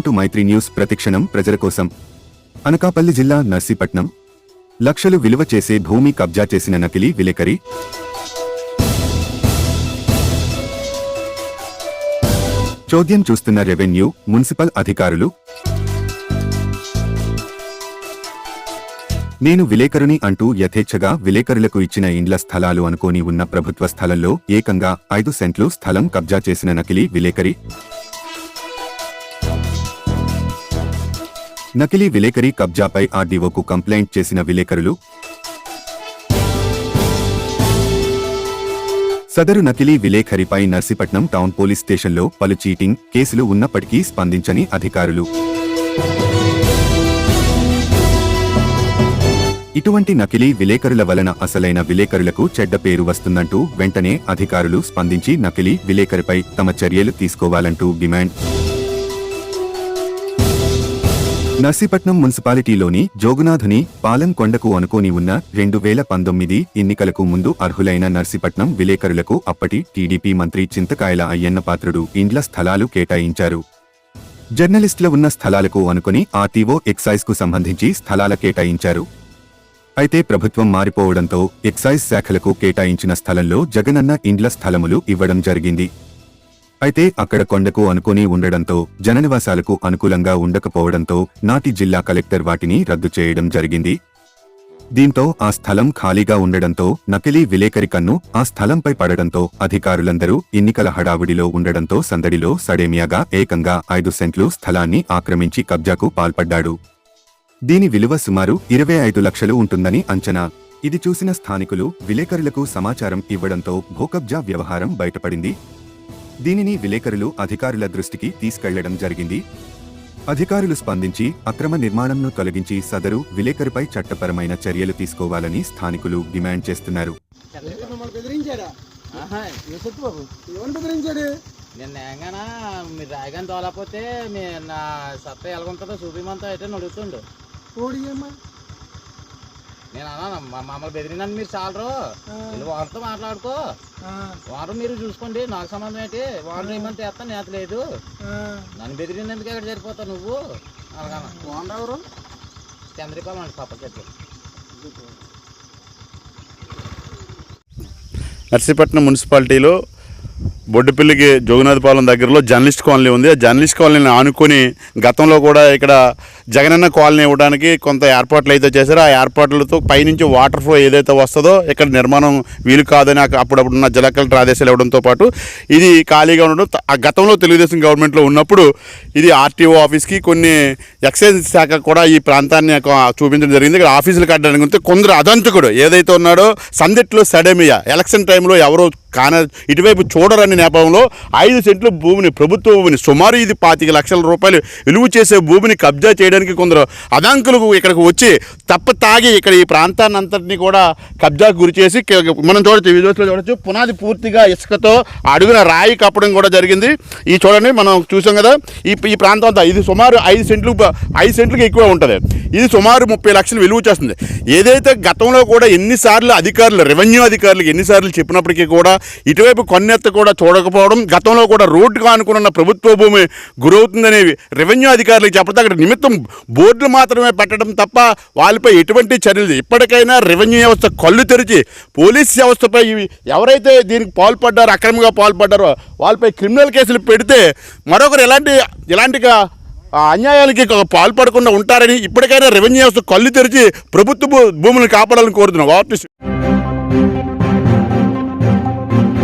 Welcome to Mythri news ప్రతిక్షణం ప్రజల కోసం. అనకాపల్లి జిల్లా నర్సీపట్నం. లక్షలు విలువ చేసే భూమి కబ్జా చేసిన నకిలీ విలేకరి. చోద్యం చూస్తున్న రెవెన్యూ మున్సిపల్ అధికారులు. నేను విలేకరుని అంటూ యథేచ్ఛగా విలేకరులకు ఇచ్చిన ఇండ్ల స్థలాలు అనుకోని ఉన్న ప్రభుత్వ స్థలంలో ఏకంగా ఐదు సెంట్లు స్థలం కబ్జా చేసిన నకిలీ విలేకరి. నకిలీ విలేకరి కబ్జాపై ఆర్డీఓకు కంప్లైంట్ చేసిన విలేకరులు సదరు నకిలీ విలేఖరిపై నర్సీపట్నం టౌన్ పోలీస్ స్టేషన్లో పలు చీటింగ్ కేసులు ఉన్నప్పటికీ స్పందించని అధికారులు. ఇటువంటి నకిలీ విలేకరుల వలన అసలైన విలేకరులకు చెడ్డ పేరు వస్తుందంటూ వెంటనే అధికారులు స్పందించి నకిలీ విలేకరిపై తమ చర్యలు తీసుకోవాలంటూ డిమాండ్. నర్సీపట్నం మున్సిపాలిటీలోని జోగునాథుని పాలెం కొండకు అనుకోని ఉన్న రెండు వేల పంతొమ్మిది ఎన్నికలకు ముందు అర్హులైన నర్సీపట్నం విలేకరులకు అప్పటి టీడీపీ మంత్రి చింతకాయల అయ్యన్న పాత్రుడు ఇండ్ల స్థలాలు కేటాయించారు. జర్నలిస్టుల ఉన్న స్థలాలకు అనుకుని ఆర్టీఓ ఎక్సైజ్కు సంబంధించి స్థలాల కేటాయించారు. అయితే ప్రభుత్వం మారిపోవడంతో ఎక్సైజ్ శాఖలకు కేటాయించిన స్థలంలో జగనన్న ఇండ్ల స్థలములు ఇవ్వడం జరిగింది. అయితే అక్కడ కొండకు అనుకుని ఉండడంతో జననివాసాలకు అనుకూలంగా ఉండకపోవడంతో నాటి జిల్లా కలెక్టర్ వాటిని రద్దు చేయడం జరిగింది. దీంతో ఆ స్థలం ఖాళీగా ఉండడంతో నకిలీ విలేకరి కన్ను ఆ స్థలంపై పడడంతో అధికారులందరూ ఎన్నికల హడావుడిలో ఉండడంతో సందడిలో సడేమియాగా ఏకంగా ఐదు సెంట్లు స్థలాన్ని ఆక్రమించి కబ్జాకు పాల్పడ్డాడు. దీని విలువ సుమారు ఇరవై ఐదు లక్షలు ఉంటుందని అంచనా. ఇది చూసిన స్థానికులు విలేకరులకు సమాచారం ఇవ్వడంతో భూకబ్జా వ్యవహారం బయటపడింది. దీనిని విలేకరులు అధికారుల దృష్టికి తీసుకెళ్ళడం జరిగింది. అధికారులు స్పందించి అక్రమ నిర్మాణంను తొలగించి సదరు విలేకరిపై చట్టపరమైన చర్యలు తీసుకోవాలని స్థానికులు డిమాండ్ చేస్తున్నారు. నిన్న ఏంగానా మీరు రాయగానే తోలకపోతే మీ నా సత్తా ఎలాగుంటుందో చూపిమంతా అయితే నడుస్తుండు. నేను అన్నాను మా మమ్మల్ని బెదిరినాను మీరు చాలరు. వీళ్ళు వారితో మాట్లాడుకో. వారు మీరు చూసుకోండి నాకు సంబంధం ఏంటి? వారు ఏమంటే ఎత్తా నేత లేదు నన్ను బెదిరినందుకు ఎక్కడ సరిపోతావు నువ్వు? అలాగన్నా. బాగుండా ఎవరు? చంద్రపాలెం అండి పప్ప చెట్లు నర్సీపట్నం మున్సిపాలిటీలో బొడ్డుపల్లికి జోగినాథపాలెం దగ్గరలో జర్నలిస్ట్ కాలనీ ఉంది. ఆ జర్నలిస్ట్ కాలనీని ఆనుకొని గతంలో కూడా ఇక్కడ జగనన్న కాలనీ ఇవ్వడానికి కొంత ఏర్పాట్లు అయితే చేశారో. ఆ ఏర్పాట్లతో పైనుంచి వాటర్ ఫ్లో ఏదైతే వస్తుందో ఇక్కడ నిర్మాణం వీలు కాదని అప్పుడప్పుడున్న అప్పుడప్పుడు ఉన్న జిల్లా కలెక్టర్ ఆదేశాలు ఇవ్వడంతో పాటు ఇది ఖాళీగా ఉండడం ఆ గతంలో తెలుగుదేశం గవర్నమెంట్లో ఉన్నప్పుడు ఇది ఆర్టీఓ ఆఫీస్కి కొన్ని ఎక్సైజ్ శాఖ కూడా ఈ ప్రాంతాన్ని ఒక చూపించడం జరిగింది. ఇక్కడ ఆఫీసులు కట్టడానికి కొందరు అదంతకుడు ఏదైతే ఉన్నాడో సందిట్లో సడమియా ఎలక్షన్ టైంలో ఎవరో కాన ఇటువైపు చూడరని నేపథ్యంలో ఐదు సెంట్ల భూమిని ప్రభుత్వ భూమిని సుమారు ఇది పాతిక లక్షల రూపాయలు విలువ చేసే భూమిని కబ్జా చేయడానికి కొందరు అదాంకులకు ఇక్కడికి వచ్చి తప్ప తాగి ఇక్కడ ఈ ప్రాంతాన్ని అంతటిని కూడా కబ్జాకు గురి చేసి మనం చూడొచ్చు వీడియోస్లో చూడొచ్చు. పునాది పూర్తిగా ఇసుకతో అడుగున రాయి కప్పడం కూడా జరిగింది. ఈ చూడండి మనం చూసాం కదా ఈ ఈ ప్రాంతం అంతా ఇది సుమారు ఐదు సెంట్లు ఐదు సెంట్లకు ఎక్కువ ఉంటుంది. ఇది సుమారు ముప్పై లక్షలు విలువ చేస్తుంది. ఏదైతే గతంలో కూడా ఎన్నిసార్లు అధికారులు రెవెన్యూ అధికారులకు ఎన్నిసార్లు చెప్పినప్పటికీ కూడా ఇటువైపు కొన్నెత్త కూడా చూడకపోవడం గతంలో కూడా రోడ్డుగా అనుకున్న ప్రభుత్వ భూమి గురవుతుందనేవి రెవెన్యూ అధికారులకు చెప్పడం అక్కడ నిమిత్తం బోర్డులు మాత్రమే పెట్టడం తప్ప వాళ్ళపై ఎటువంటి చర్యలు ఇప్పటికైనా రెవెన్యూ వ్యవస్థ కళ్ళు తెరిచి పోలీస్ వ్యవస్థపై ఇవి ఎవరైతే దీనికి పాల్పడ్డారో అక్రమంగా పాల్పడ్డారో వాళ్ళపై క్రిమినల్ కేసులు పెడితే మరొకరు ఎలాంటి ఎలాంటిగా అన్యాయానికి అన్యాయాలకి పాల్పడకుండా ఉంటారని ఇప్పటికైనా రెవెన్యూ వ్యవస్థ కళ్ళు తెరిచి ప్రభుత్వ భూములను కాపాడాలని కోరుతున్నాం. ఆర్టిస్ట్